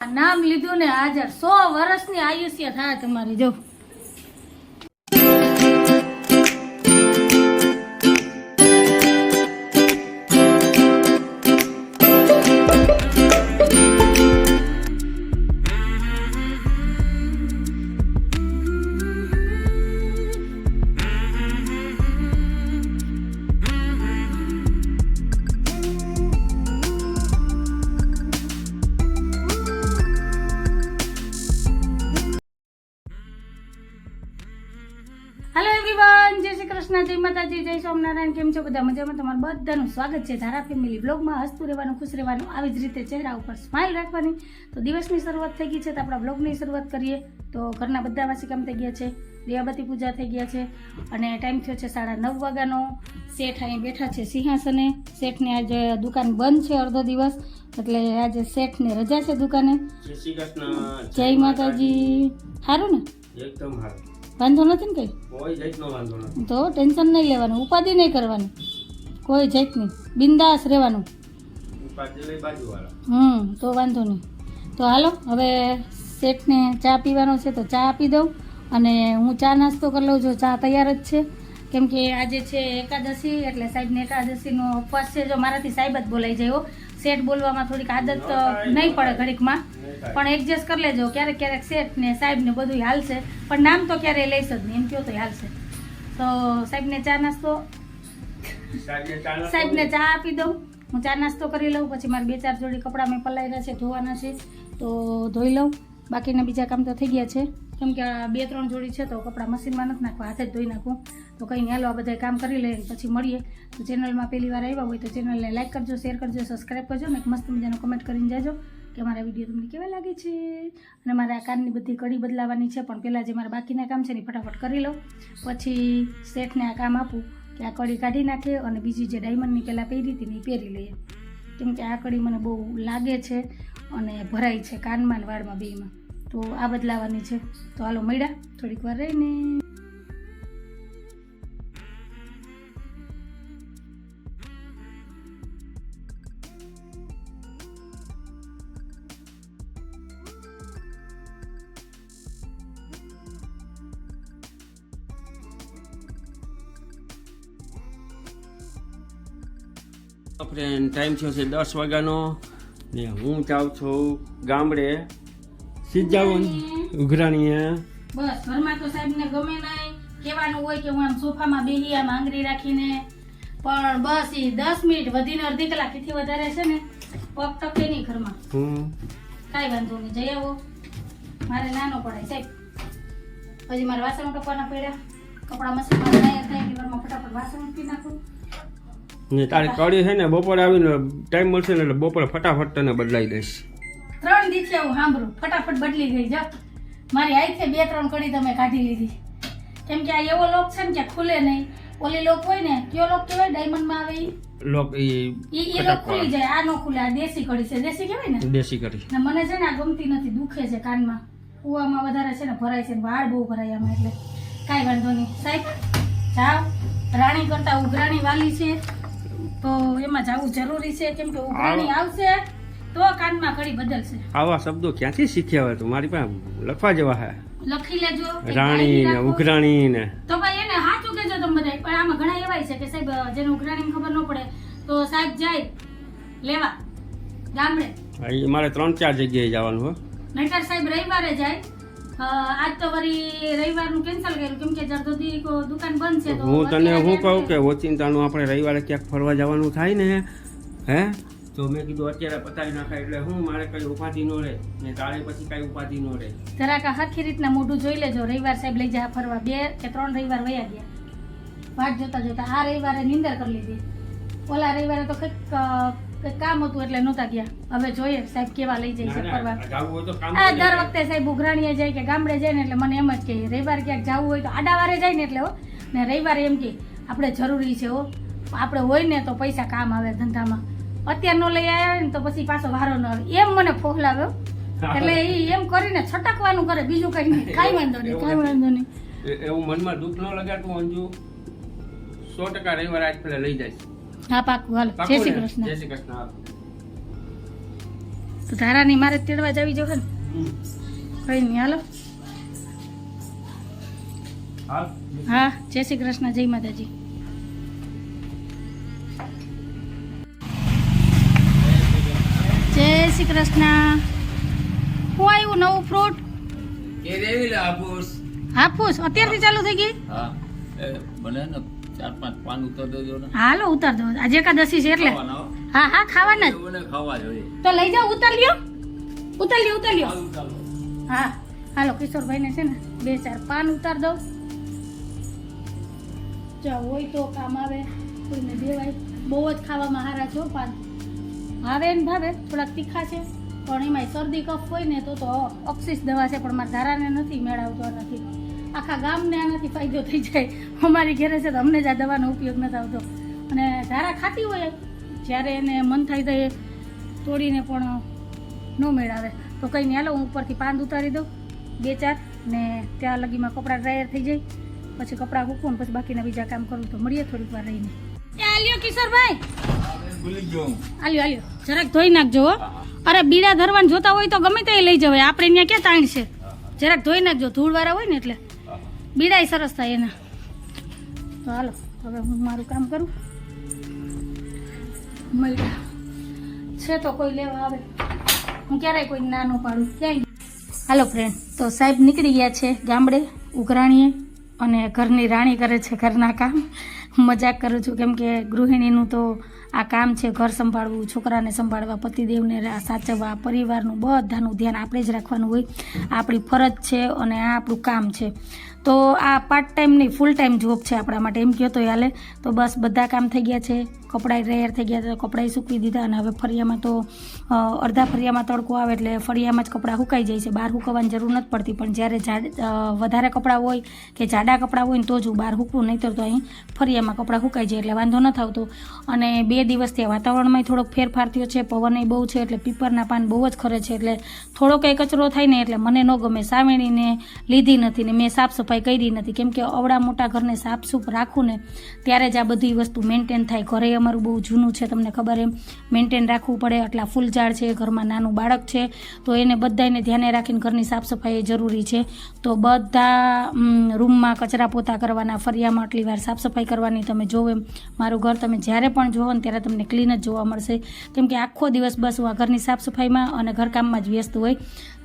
નામ લીધું ને હાજર સો વર્ષની આયુષ્ય થાય તમારી જો. માતાજી કેમ છો? બધા મજામાં? તમારું બધાનું સ્વાગત છે ધારા ફેમિલી બ્લોગમાં હસતું રહેવાનું ખુશ રહેવાનું આવી જ રીતે ચહેરા ઉપર સ્માઇલ રાખવાની. તો દિવસની શરૂઆત થઈ ગઈ છે તો આપણા બ્લોગની શરૂઆત કરીએ. તો ઘરના બધા વાસી કામ થઈ ગયા છે. દિયાબતી પૂજા થઈ ગયા છે અને ટાઈમ થયો છે સાડા નવ વાગ્યાનો. શેઠ અહીં બેઠા છે સિંહાસને. શેઠને આજે દુકાન બંધ છે અડધો દિવસ. એટલે આજે શેઠને રજા છે દુકાને. જય માતાજી. સારું ને? એકદમ હારું. વાંધો નથી ને કંઈ? કોઈ જાતનો વાંધો નથી. તો ટેન્શન નહીં લેવાનું ઉપાધિ નહીં કરવાની. કોઈ જાતની બિંદાસ રહેવાનું. હમ તો વાંધો નહીં. તો હાલો હવે શેઠને ચા પીવાનો છે તો ચા આપી દઉં અને હું ચા નાસ્તો કરી લઉં છું ચા તૈયાર જ છે. કેમ કે આજે છે એકાદશી એટલે સાહેબને એકાદશીનો ઉપવાસ છે. જો મારાથી સાહેબ જ બોલાઈ જાય શેઠ બોલવામાં થોડીક આદત નહીં પડે ઘડીકમાં. પણ એડજસ્ટ કરી લેજો. ક્યારેક ક્યારેક સેટ ને સાહેબ ને બધું હાલશે. પણ નામ તો ક્યારેય લઈશ જ નહીં. એમ કહો તો હાલશે. તો સાહેબને ચા નાસ્તો? સાહેબને ચા આપી દઉં. હું ચા નાસ્તો કરી લઉં. પછી મારે બે ચાર જોડી કપડાં મેં પલાયેલા છે ધોવાના છે. તો ધોઈ લઉં. બાકીના બીજા કામ તો થઈ ગયા છે. કેમ કે આ બે ત્રણ જોડી છે તો કપડાં મશીનમાં નથી નાખવા, હાથે જ ધોઈ નાખું. તો કંઈ નહીં આ બધા કામ કરી લઈએ પછી મળીએ. તો ચેનલમાં પહેલી વાર આવ્યા હોય તો ચેનલને લાઇક કરજો શેર કરજો સબસ્ક્રાઈબ કરજો અને મસ્ત મજાનો કમેન્ટ કરીને જાજો કે મારા વીડિયો તમને કેવા લાગે છે. અને મારે આ કાનની બધી કડી બદલાવાની છે, પણ પહેલાં જે મારા બાકીના કામ છે ને ફટાફટ કરી લઉં. પછી શેઠને આ કામ આપું કે આ કડી કાઢી નાખે અને બીજી જે ડાયમંડની પહેલાં પહેરી હતી ને એ પહેરી લઈએ. કેમ કે આ કડી મને બહુ લાગે છે અને ભરાય છે કાનમાં વાળમાં બેમાં તો આ બદલાવાની છે. તો હાલો મળ્યા. થોડીક વાર રહીને. ફ્રેન્ડ ટાઈમ થયો છે દસ વાગ્યાનો ને હું જાઉં છું ગામડે. સિદ્ધાવન ઉઘરાણીએ બસ ઘરમાં તો સાહેબને ગમે નહીં. કહેવાનું હોય કે હું આમ સોફામાં બેહી આમ આંગળી રાખીને. પણ બસ એ દસ મિનિટ વધીને અડધી કલાક એથી વધારે છે ને પગ ટકે નહીં ઘરમાં. કાંઈ વાંધો નહીં. જઈ આવો. મારે નાનો પડાય સાહેબ પછી મારે વાસણ ટપવાના પડ્યા કપડા મશીનમાં તૈયાર થાય કે ઘરમાં ફટાફટ વાસણ મૂકી નાખું. ને તારી કડી છે ને બપોરે આવીને ટાઈમ મળશે ને એટલે બપોરે ફટાફટ તને બદલાઈ દઈશ. ત્રણ દિવસે હું સાંભળું. ફટાફટ બદલી ગઈ જો. મારી આઈથે બે ત્રણ કડી તમે કાઢી લીધી. કેમ કે આ એવો લોક છે ને કે ખુલે નહીં. ઓલી લોક હોય ને કયો લોક કહેવાય? ડાયમંડમાં આવે ઈ? લોક ઈ ઈ લોક ખુલી જાય. આ નો ખુલે આ દેશી કડી છે. દેશી કહેવાય ને? દેશી કડી ને મને છે ને આ ગમતી નથી દુખે છે કાનમાં. કુવામાં વધારે છે ને ભરાય છે વાળ બહુ ભરાય આમાં એટલે. કાંઈ વાંધો નહીં. સાહેબ જાઓ. રાણી કરતા ઉઘરાણી વાલી છે. તો એમાં જવું જરૂરી છે? કેમ કે ઉઘરાણી આવશે. તો કાનમાં કડી બદલશે. આવા શબ્દો ક્યાંથી શીખ્યા હોય તું મારી પાસે લખવા જેવા હે. લખી લેજો રાણી ને ઉઘરાણી ને તો ભાઈ એને સાચું કહેજો તમે બધા પણ આમાં ઘણા એવાય છે કે સાહેબ જેને ઉઘરાણી ખબર ન પડે તો સાહેબ જાય લેવા ગામડે. ભાઈ મારે ત્રણ ચાર જગ્યાએ જવાનું હો. નહીતર સાહેબ રવિવારે જાય. આજ તો વળી રવિવારનું કેન્સલ કર્યું કેમ કે જરદોદી દુકાન બંધ છે હું તને હું કહું કે ઓચિંતાનું આપણે રવિવારે ક્યાંક ફરવા જવાનું થાય ને હે? તો મેં કીધું અત્યારે પતાવી નાખાય એટલે હું મારે કઈ ઉપાધિ ન રહે ને તારે પછી કઈ ઉપાધિ ન રહે. જરાક હરખી રીતના મોઢું જોઈ લેજો. રવિવાર સાહેબ લઈ જા ફરવા. બે કે ત્રણ રવિવાર વયા ગયા. વાટ જોતા જોતા આ રવિવારે નિંદર કરી લીધી. ઓલા રવિવારે તો કંઈક કામ હતું એટલે નહોતા ગયા. હવે જોઈએ સાહેબ કેવા લઈ જાય છે ફરવા. દર વખતે સાહેબ ઉઘરાણીએ જાય કે ગામડે જાય ને એટલે મને એમ જ કહે રવિવાર ક્યાંક જવું હોય તો આડા વારે જાય ને એટલે હો. ને રવિવારે એમ કે આપણે જરૂરી છે હો. આપણે હોય ને તો પૈસા કામ આવે ધંધામાં. અત્યારે નો લઈ આવ્યા ને તો પછી પાછો વારો ન આવે. એમ મને ફોહલાવ્યો એટલે એ એમ કરીને છટકવાનું કરે. બીજું કઈ નહીં. કાંઈ વાંધો નહીં કાંઈ વાંધો નહીં. એવું મનમાં દુઃખ ન લગાડતું અંજુ. સો ટકા રવિવાર આજ પેલા લઈ જાય. હા પાકું. હાલો. જય શ્રી કૃષ્ણ. જય શ્રી કૃષ્ણ તો ધારાની મારે તેડવા જવી જો ને કઈ નહીં. હાલો. હા જય શ્રી કૃષ્ણ. જય માતાજી. શ્રી કૃષ્ણ હું આવ્યું નવું ફ્રૂટ કેરી હાફૂસ હાફૂસ અત્યારથી ચાલુ થઈ ગઈ? હા. બને ને ચાર પાંચ પાન ઉતાર દેજો ને. હાલો ઉતાર દો. આજે એકાદશી છે એટલે. હા. હા ખાવાના જ. ખાવા જોઈએ. તો લઈ જાઓ ઉતાર લ્યો. ઉતાર લ્યો ઉતાર લ્યો. હા. હાલો કિશોરભાઈને છે ને બે ચાર પાન ઉતાર દઉં. જો હોય તો કામ આવે. કોઈને દેવાય. બહુ જ ખાવામાં હારા છો પાન. ભાવે ને ભાવે, થોડાક તીખા છે. પણ એમાંય શરદી, કફ હોય ને તો તો ઓક્સિસ દવા છે, પણ મારા ધારાને નથી મેળવતો નથી આખા ગામને આનાથી ફાયદો થઈ જાય. અમારી ઘેરે છે તો અમને જ આ દવાનો ઉપયોગ નથી આવતો. અને ધારા ખાતી હોય, જ્યારે એને મન થાય તો એ તોડીને પણ ન મેળાવે. તો કંઈ નહીં, હાલો હું ઉપરથી પાંદ ઉતારી દઉં. બે, ચાર, ને ત્યાં લગીમાં કપડાં ડ્રાયર થઈ જાય. પછી કપડાં મૂકવું પછી બાકીના બીજા કામ કરું. તો મળીએ થોડીક વાર રહીને. ચાલ્યો કિશોરભાઈ! ભૂલી ગયો આલ્યો આલ્યો. જરાક ધોઈ નાખજો હો. અરે બીડા ધરવાન જોતા હોય તો ગમે તે લઈ જવાય. આપણે અહીંયા ક્યાં તાણ છે જરાક ધોઈ નાખજો. ધૂળવાળા હોય ને એટલે. બીડાય સરસ થાય એના. તો હાલો હવે હું મારું કામ કરું. મળ્યા છે તો કોઈ લેવા આવે. હું ક્યારેય કોઈ નાનું પાડું. ક્યાંય હાલો ફ્રેન્ડ તો સાહેબ નીકળી ગયા છે ગામડે ઉઘરાણીએ. અને ઘરની રાણી કરે છે ઘરના કામ. મજાક કરું છું. કેમ કે ગૃહિણીનું તો આ કામ છે ઘર સંભાળવું, છોકરાને સંભાળવા, પતિદેવને સાચવવા, પરિવારનું બધાનું ધ્યાન આપણે જ રાખવાનું હોય. આપણી ફરજ છે અને આ આપણું કામ છે. તો આ પાર્ટ ટાઈમ નહીં ફૂલ ટાઈમ જોબ છે આપણા માટે. એમ કહો તો હાલે. તો બસ બધા કામ થઈ ગયા છે. કપડાં રેયર થઈ ગયા તો કપડાં સૂકવી દીધા અને હવે ફરિયામાં તો અડધા ફરિયામાં તડકો આવે એટલે ફરિયામાં જ કપડાં સુકાઈ જાય છે. બહાર સુકવવાની જરૂર નથી પડતી, પણ જ્યારે જાડ વધારે કપડાં હોય કે જાડા કપડાં હોય ને તો જ હું બહાર સૂકવું, નહીંતર તો અહીં ફરિયામાં કપડાં સુકાઈ જાય એટલે વાંધો ન થતો અને બે દિવસથી આ વાતાવરણમાં થોડોક ફેરફાર થયો છે પવન બહુ છે એટલે પીપરના પાન બહુ જ ખરે છે એટલે થોડો કંઈ કચરો થાય ને એટલે મને ન ગમે સાવેણીને લીધી નથી ને મેં સાફ સફાઈ કરી નથી. કેમ કે અવડા મોટા ઘરને સાફ સૂફ રાખું ને ત્યારે જ આ બધી વસ્તુ મેન્ટેન થાય, ઘરે અમારું બહુ જૂનું છે, તમને ખબર એમ. મેન્ટેન રાખવું પડે, આટલા ફૂલઝાડ છે, ઘરમાં નાનું બાળક છે. તો એને બધાને ધ્યાને રાખીને ઘરની સાફ સફાઈ જરૂરી છે. તો બધા રૂમમાં કચરા પોતા કરવાના, ફરિયામાં આટલી વાર સાફ સફાઈ કરવાની તમે જોવો એમ. મારું ઘર તમે જ્યારે પણ જોવો ને ત્યારે તમને ક્લીન જ જોવા મળશે. કેમ કે આખો દિવસ બસ હું આ ઘરની સાફ સફાઈમાં અને ઘરકામમાં જ વ્યસ્ત હોય.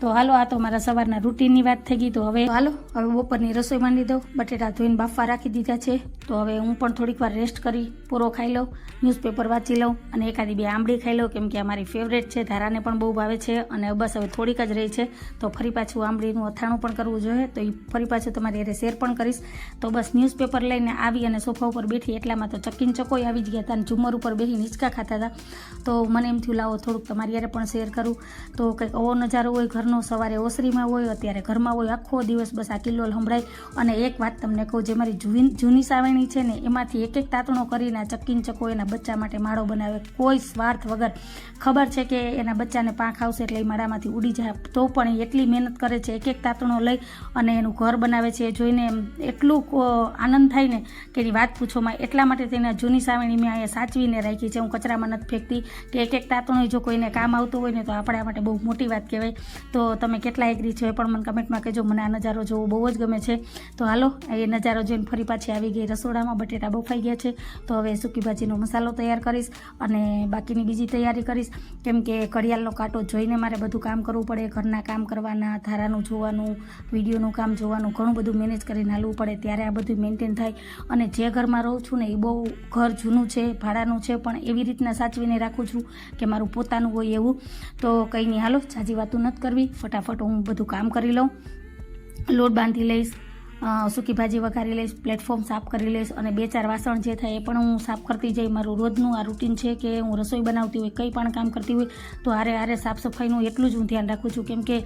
તો હાલો, આ તો મારા સવારના રૂટીનની વાત થઈ ગઈ. તો હવે હાલો, હવે બપોરની રસોઈ માંડી દઉં બટેટા ધોઈને બાફવા રાખી દીધા છે. તો હવે હું પણ થોડીક વાર રેસ્ટ કરી, પૂરો ખાઈ લઉં. ન્યૂઝપેપર વાંચી લઉં અને એકાદી બે આંબળી ખાઈ લઉં, કેમ કે આ મારી ફેવરેટ છે, ધારાને પણ બહુ ભાવે છે અને બસ હવે થોડીક જ રહી છે. તો ફરી પાછું આંબળીનું અથાણું પણ કરવું જોઈએ, તો એ ફરી પાછું તમારી અરે શેર પણ કરીશ. તો બસ ન્યૂઝપેપર લઈને આવી અને સોફા ઉપર બેઠી, એટલામાં તો ચકીન ચકોઈ આવી જ ગયા હતા અને ઝુમર ઉપર બેસી નીચકા ખાતા હતા. તો મને એમ થયું, લાવો થોડુંક તમારી અરે પણ શેર કરું. તો કંઈક અવો નજારો હોય, ઘરનો સવારે ઓસરીમાં હોય, અત્યારે ઘરમાં હોય, આખો દિવસ બસ આ કિલ્લોલ સંભળાય અને એક વાત તમને કહું, જે મારી જૂની જૂની સાવરણી છે ને, એમાંથી એક એક તાતણો કરીને આ ચકીન ચકો એના બચ્ચા માટે માળો બનાવે કોઈ સ્વાર્થ વગર. ખબર છે કે એના બચ્ચાને પાંખ આવશે એટલે એ માળામાંથી ઉડી જાય. તો પણ એ એટલી મહેનત કરે છે એક એક તાતણો લઈ અને એનું ઘર બનાવે છે. એ જોઈને એટલું આનંદ થાય ને કે એની વાત પૂછોમાં એટલા માટે તેના જૂની સાવણી મેં અહીંયા સાચવીને રાખી છે. હું કચરામાં નથી ફેંકતી કે એક એક તાતણો જો કોઈને કામ આવતું હોય ને તો આપણા માટે બહુ મોટી વાત કહેવાય. તો તમે કેટલા એગ્રી છો એ પણ મને કમેન્ટમાં કહેજો. મને આ નજારો જોવો બહુ જ ગમે છે. તો હાલો એ નજારો જોઈને ફરી પાછી આવી ગઈ રસોડામાં. બટેટા બફાઈ ગયા છે. તો હવે સૂકી ભાજીનો મસાલો તૈયાર કરીશ અને બાકીની બીજી તૈયારી કરીશ. કેમ કે ઘડિયાળનો કાંટો જોઈને મારે બધું કામ કરવું પડે, ઘરના કામ કરવાના, ધારાનું જોવાનું, વિડીયોનું કામ જોવાનું, ઘણું બધું મેનેજ કરીને હાલવું પડે. ત્યારે આ બધું મેન્ટેન થાય. અને જે ઘરમાં રહું છું ને, એ બહુ ઘર જૂનું છે, ભાડાનું છે, પણ એવી રીતના સાચવીને રાખું છું કે મારું પોતાનું હોય એવું. તો કંઈ નહીં, હાલો જાજી વાતું નથી કરવી. ફટાફટ હું બધું કામ કરી લઉં. લોટ બાંધી લઈશ. સૂકી ભાજી વઘારી લઈશ પ્લેટફોર્મ સાફ કરી લઈશ અને બે ચાર વાસણ જે થાય એ પણ હું સાફ કરતી જઈ. મારું રોજનું આ રૂટીન છે કે હું રસોઈ બનાવતી હોય, કંઈ પણ કામ કરતી હોય, તો આરે આરે સાફ સફાઈનું એટલું જ હું ધ્યાન રાખું છું. કેમ કે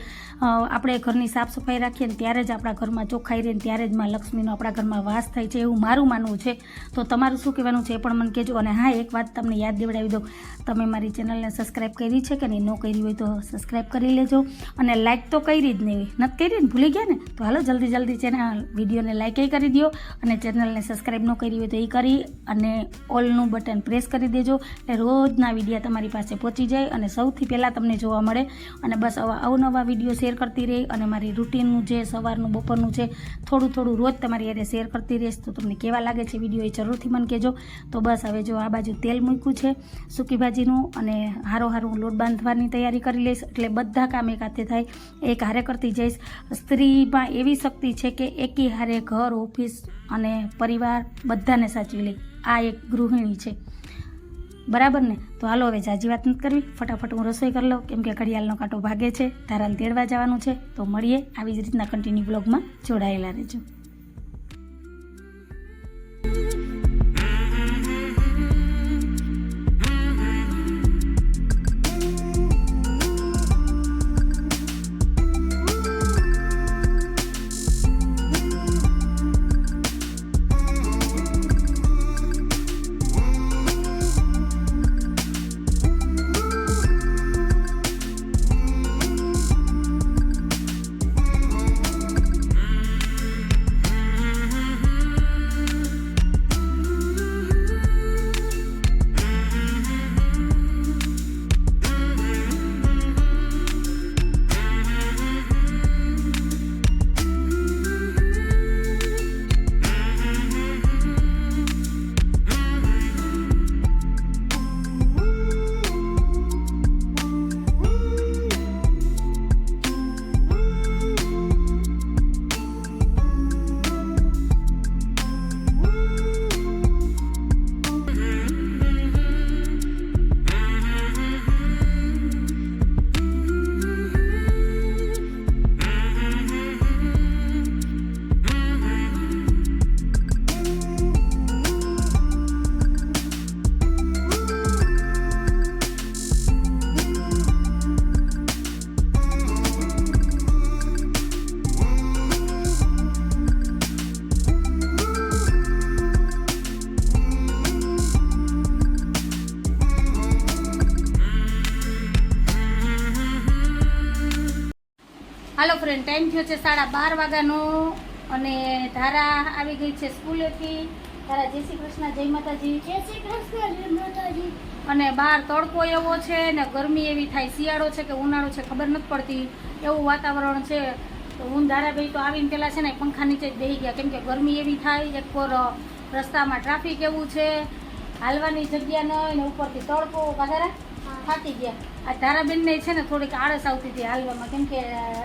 આપણે ઘરની સાફ સફાઈ રાખીએ ને ત્યારે જ આપણા ઘરમાં ચોખ્ખાઈ રહે ત્યારે જ માં લક્ષ્મીનો આપણા ઘરમાં વાસ થાય છે એવું મારું માનવું છે. તો તમારું શું કહેવાનું છે એ પણ મને કહેજો. અને હા, એક વાત તમને યાદ દેવડાવી દઉં. તમે મારી ચેનલને સબસ્ક્રાઈબ કરી છે કે નહીં? ન કરી હોય તો સબસ્ક્રાઈબ કરી લેજો. અને લાઈક તો કરી જ નહીં. નથી કરી ભૂલી ગયા ને? તો હાલો, જલ્દી જલ્દી ચેનલ વિડીયોને લાઇક કરી દો અને ચેનલને સબસ્ક્રાઈબ ન કરી હોય તો એ કરી અને ઓલનું બટન પ્રેસ કરી દેજો એટલે રોજના વીડિયો તમારી પાસે પહોંચી જાય અને સૌથી પહેલાં તમને જોવા મળે. અને બસ આવા અવનવા વીડિયો શેર કરતી રહી અને મારી રૂટીનનું જે સવારનું, બપોરનું છે, થોડું થોડું રોજ તમારી યારે શેર કરતી રહીશ તો તમને કેવા લાગે છે વીડિયો એ જરૂરથી મને કહેજો. તો બસ હવે જો આ બાજુ તેલ મૂક્યું છે, સૂકી ભાજીનું અને હારો હારું લોટ બાંધવાની તૈયારી કરી લઈશ. એટલે બધા કામ એક હાથે થાય. એક હારે કરતી જઈશ. સ્ત્રીમાં એવી શક્તિ છે કે એકી હારે ઘર, ઓફિસ અને પરિવાર બધાને સાચવી લે. આ એક ગૃહિણી છે. બરાબર ને? તો હાલો હવે જાજી વાત નથી કરવી. ફટાફટ હું રસોઈ કરી લઉં. કેમ કે ઘડિયાળનો કાંટો ભાગે છે, ધારાને તેડવા જવાનું છે. તો મળીએ. આવી જ રીતના કન્ટિન્યુ બ્લોગમાં જોડાયેલા રહેજો. હાલો ફ્રેન્ડ ટાઈમ થયો છે સાડા બાર વાગ્યાનો અને ધારા આવી ગઈ છે સ્કૂલેથી. ધારા જય શ્રી કૃષ્ણ જય માતાજી. જય શ્રી કૃષ્ણ જય માતાજી. અને બહાર તડકો એવો છે ને ગરમી એવી થાય શિયાળો છે કે ઉનાળો છે ખબર નથી પડતી. એવું વાતાવરણ છે. તો હું ધારાભાઈ તો આવીને પેલા છે ને પંખા નીચે જ બેસી ગયા કેમ કે ગરમી એવી થાય એક પર રસ્તામાં ટ્રાફિક એવું છે. હાલવાની જગ્યા નહીં ને ઉપરથી તડકો કાધારા થાકી ગયા. આ ધારાબેનને છે ને થોડીક આળસ આવતી હતી હાલવામાં. કેમ કે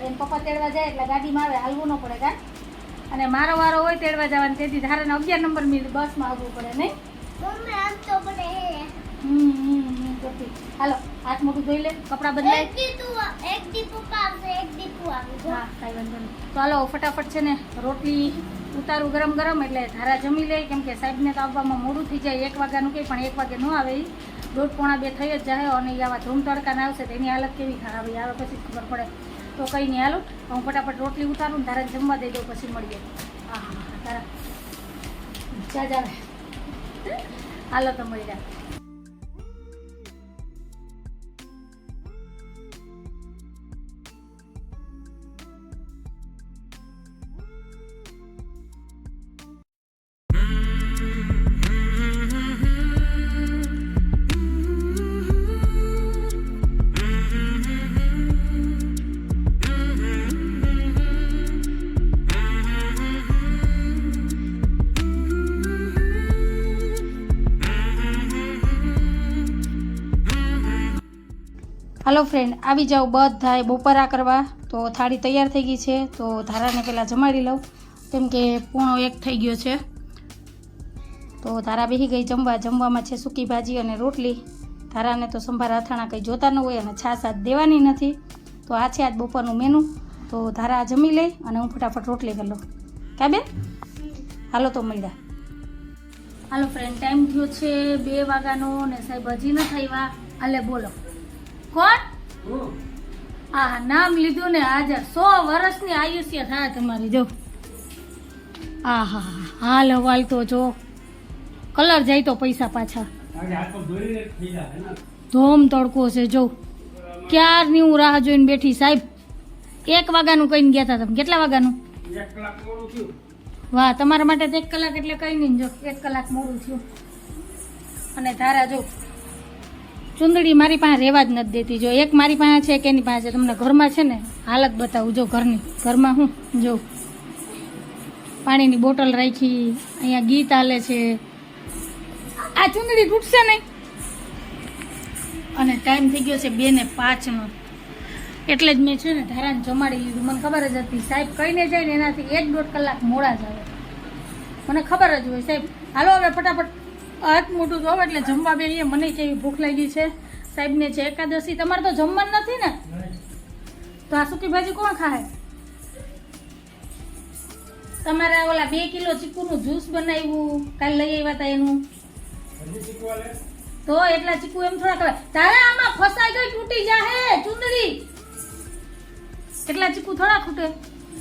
એમ પપ્પા તેડવા જાય એટલે ગાડીમાં આવે હાલવું ન પડે કાં? અને મારો વારો હોય તેડવા જવાનું. તેથી ધારાને અગિયાર નંબર મિલ બસમાં આવવું પડે નહીં? હાલો હાથ મોટું ધોઈ લે કપડાં બદલાય. હા કાંઈ વાંધો નહીં. તો હાલો ફટાફટ છે ને રોટલી ઉતારું ગરમ ગરમ એટલે ધારા જમી લે. કેમ કે સાહેબને તો આવવામાં મોડું થઈ જાય એક વાગ્યાનું કંઈ પણ એક વાગે ન આવે. દોઢ પોણા બે થઈ જ જાય અને આવા ધૂમ તડકાને આવશે તો એની હાલત કેવી ખરાબ આવે પછી ખબર પડે. તો કંઈ નહીં હાલો, હું ફટાફટ રોટલી ઉતારું ને ધારા જમવા દઈ દઉં પછી મળીએ. હા હા ધારા જા જાવે હાલો તો મળી જાય હાલો ફ્રેન્ડ આવી જાઓ બધાએ બપોરા કરવા. તો થાળી તૈયાર થઈ ગઈ છે, તો ધારાને પહેલાં જમાડી લઉં. કેમ કે પૂણો એક થઈ ગયો છે. તો ધારા બેસી ગઈ જમવા. જમવામાં છે સૂકી ભાજી અને રોટલી. ધારાને તો સંભાર અથાણા કંઈ જોતા ન હોય અને છાશ આજ દેવાની નથી. તો આ છે આજ બપોરનું મેનુ તો ધારા જમી લઈ અને હું ફટાફટ રોટલી કરી લઉં. કા બેન? હાલો તો મળ્યા. હાલો ફ્રેન્ડ ટાઈમ થયો છે બે વાગ્યાનો ને સાહેબ હજી ન આવ્યા. હાલે બોલો. કોણ? આ નામ લીધું ને આજે સો વર્ષની આયુષ્ય થાય તમારી જો. આ હા હાલ હવાલ તો જો. કલર જાય તો પૈસા પાછા. ધોમ તડકો છે જો. ક્યારની હું રાહ જોઈને બેઠી સાહેબ? એક વાગ્યાનું કહીને ગયા હતા તમે. કેટલા વાગ્યાનું? વાહ તમારા માટે એક કલાક એટલે કઈ નહીં જો એક કલાક મોડું થયું. અને તારા જો ચુંદડી મારી પાસે રહેવા જ નથી દેતી. જો એક મારી પાસે છે કે એની પાસે તમને ઘરમાં છે ને, હાલત બતાવું. જો ઘરની, ઘરમાં હું? જો. પાણીની બોટલ રાખી, અહીંયા ગીત હાલે છે. આ ચુંદડી તૂટશે નહીં. અને ટાઈમ થઈ ગયો છે બે ને પાંચનો. એટલે જ મેં છે ને ધારાને જમાડી લીધું. મને ખબર જ હતી. સાહેબ કહીને જાય ને એનાથી એક દોઢ કલાક મોડા જ આવે. મને ખબર જ હોય. સાહેબ, હાલો હવે ફટાફટ. હાથ મોટું જોવો એટલે જમવા બેહીએ મને કેવી ભૂખ લાગી છે. સાહેબને છે એકાદશી તમારે તો જમવાનું નથી ને? તો આ સૂકી ભાજી કોણ ખાય? તમારે ઓલા બે કિલો ચીકુનું જ્યુસ બનાવ્યું કાલ લઈ આવ્યા હતા એનું. તો એટલા ચીકુ એમ થોડા કહેવાય તારે આમાં ફસાઈ ગઈ તૂટી જાહે ચુંદડી. એટલા ચીકુ થોડા ખૂટે.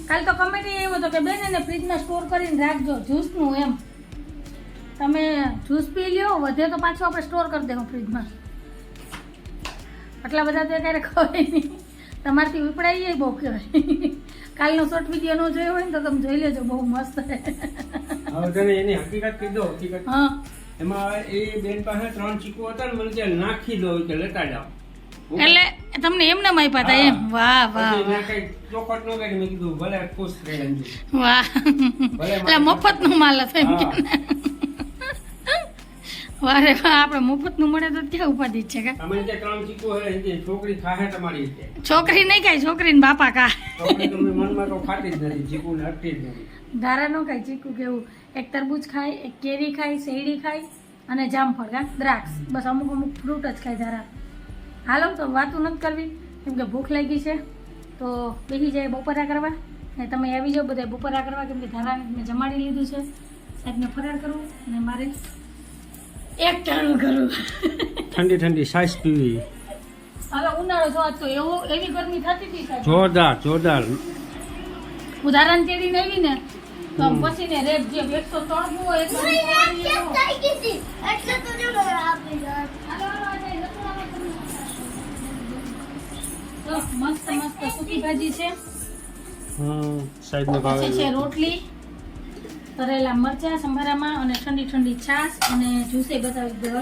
કાલ તો કમેટી એવો હતો કે બેન એને ફ્રીજમાં સ્ટોર કરીને રાખજો જ્યુસનું એમ. તમે જ્યુસ પી લ્યો વધે તો પાછું આપણે સ્ટોર કરી દેવું ફ્રીજમાં આટલા બધા તો ક્યારે ખવાય નહીં. તમારથી ઉપડાઈ જાય બહુ કહેવાય. કાલનો શોર્ટ વીડિયો ન જોયો હોય ને તો તમે જોઈ લેજો બહુ મસ્ત. છે હવે તને એની હકીકત કહી દો હકીકત. હા. એમાં એ બેન પાસે ત્રણ ચીકુ હતા ને મને નાખી દો કે લેતા જાઓ. એટલે તમને એમને આપ્યા હતા એમ? વાહ વાહ વાહ. મેં કઈ કરી મેં કીધું ભલે ખુશ રહે વાહ. એટલે મફતનું માલ હતો એમ કે ને. વારે આપણે મફતનું મળે તો ક્યાં ઉપાધિ છે કે. તમે જે ત્રણ ચીકુ હે એ છોકરી ખાહે તમારી રીતે. છોકરી નહીં ખાય છોકરીને બાપા કા તમે મનમાં તો ખાતી જ નથી ચીકુ ને અટતી જ નથી. ધારા નો ખાય ચીકુ કેવું એક તરબૂચ ખાય એક કેરી ખાય શેરડી ખાય અને જામફળ કા દ્રાક્ષ. બસ અમુક અમુક ફ્રૂટ જ ખાય ધારા. હાલો તો વાતું નથી કરવી. કેમ કે ભૂખ લાગી છે તો બેસી જાય બપોરા કરવા. ને તમે આવી જાઓ બધા બપોરા કરવા કેમ કે ધારાને મેં જમાડી લીધું છે. સાહેબને ફરાર કરવું અને મારે એક કરું ઠંડી ઠંડી સાઈઝ પીવી. હવે ઉનાળો જો આજ તો એવો એવી ગરમી થતી હતી જોરદાર જોરદાર. ઉદાહરણ તેડી નહીં ને તો પછી ને રેટ જે એકસો ત્રણ હોય એકસો પૂરી રાત કેમ ત્રણ થઈ ગઈ હતી? એટલે તો જો આપી દો. મસ્ત મસ્ત સૂકી ભાજી છે. હમ સાઈડ ને ભાવે છે. રોટલી. તરેલા મરચા સંભારામાં અને ઠંડી ઠંડી છાશ અને જ્યુસે બતાવી દીધો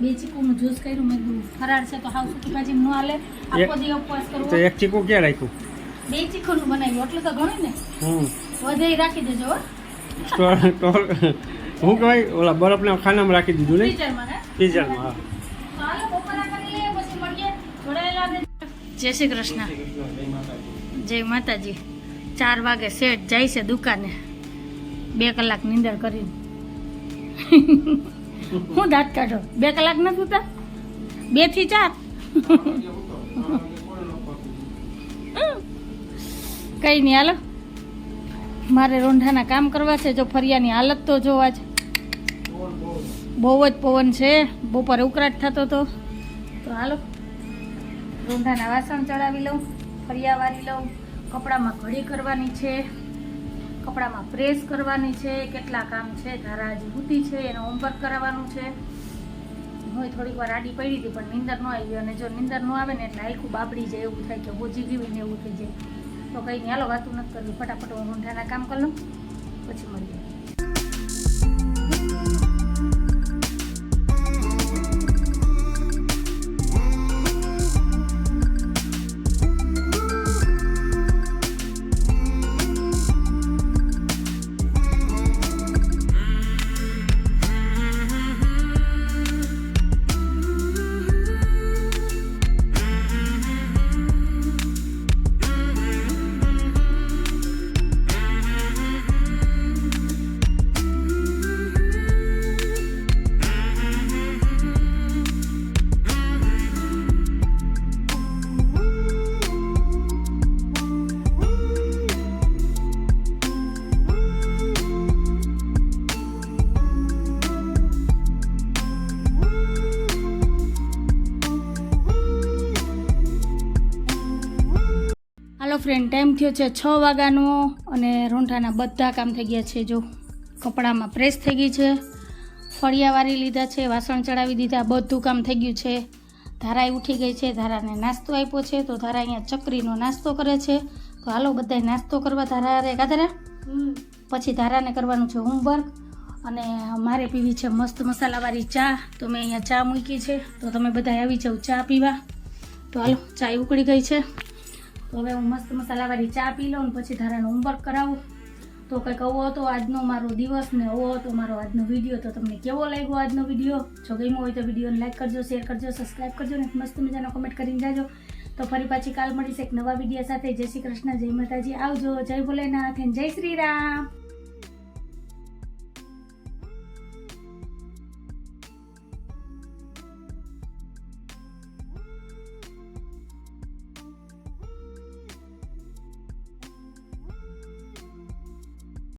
બે ચીકુનું જ્યુસ કર્યું મેં ફરાળ છે તો હાવ સૂકી ભાજી ન હાલે. આખો દી ઉપવાસ તો એક ચીકુ ક્યાં રાખ્યું? બે ચીકુનું બનાવ્યું એટલે તો ઘણું ને. હમ. વધે ઈ રાખી દેજો હો. કહેવાય ઓલા બરફના ખાનામાં રાખી દીધું ને? ફ્રીઝરમાં હા. જય શ્રી કૃષ્ણ. જય માતાજી. ચાર વાગે શેઠ જાય છે દુકાને. બે કલાક નિંદર કરીને. હું દાંત કાઢો? બે કલાક નથી સુતા બેથી ચાર? કઈ નહીં હાલો. મારે રોંઢાના કામ કરવા છે. જો ફરિયાની હાલત તો જોવા જ. બહુ જ પવન છે. બપોરે ઉકળાટ થતો હતો તો હાલો. રોંઢાના વાસણ ચડાવી લઉં, ફરિયા વાળી લઉં. કપડામાં ઘડી કરવાની છે. કપડામાં પ્રેસ કરવાની છે, કેટલા કામ છે, ધારા હજી બુદ્ધિ છે, એનો હોમવર્ક કરાવવાનું છે. હું થોડીક વાર આડી પડી હતી, પણ નીંદર ન આવી અને જો નીંદર ન આવે ને એટલે આખું બાબડી જાય, એવું થાય કે હોજી ગયું ને એવું થઈ જાય. તો કંઈ હાલો, વાતું નથી કરવી. ફટાફટ હું ઊંઢાના કામ કરી લઉં, પછી મળીએ. ફ્રેન્ડ ટાઈમ થયો છે છ વાગ્યાનો અને રોંઠાના બધા કામ થઈ ગયા છે. જો કપડામાં પ્રેસ થઈ ગઈ છે ફળિયા વારી લીધા છે વાસણ ચડાવી દીધા બધું કામ થઈ ગયું છે. ધારા ઉઠી ગઈ છે ધારાને નાસ્તો આપ્યો છે તો ધારા અહીંયા ચકરીનો નાસ્તો કરે છે. તો હાલો બધાય નાસ્તો કરવા ધારા રે કાધરા પછી ધારાને કરવાનું છે હોમવર્ક અને મારે પીવી છે મસ્ત મસાલાવાળી ચા. તો મેં અહીંયા ચા મૂકી છે. તો તમે બધા આવી જાઓ ચા પીવા. તો હાલો ચા ઉકળી ગઈ છે. તો હવે હું મસ્ત મસાલાવાળી ચા પી લઉં પછી ધારાનો હોમવર્ક કરાવું. તો કંઈક આવો હતો આજનો મારો દિવસ ને આવો હતો મારો આજનો વીડિયો તો તમને કેવો લાગ્યો આજનો વીડિયો જો ગમ્યો હોય તો વિડીયોને લાઈક કરજો શેર કરજો સબસ્ક્રાઈબ કરજો ને મસ્ત મજાનો કમેન્ટ કરીને જાજો. તો ફરી પાછી કાલ મળીશ એક નવા વીડિયો સાથે. જય શ્રી કૃષ્ણ, જય માતાજી. આવજો, જય ભોલેનાથ જય શ્રી રામ.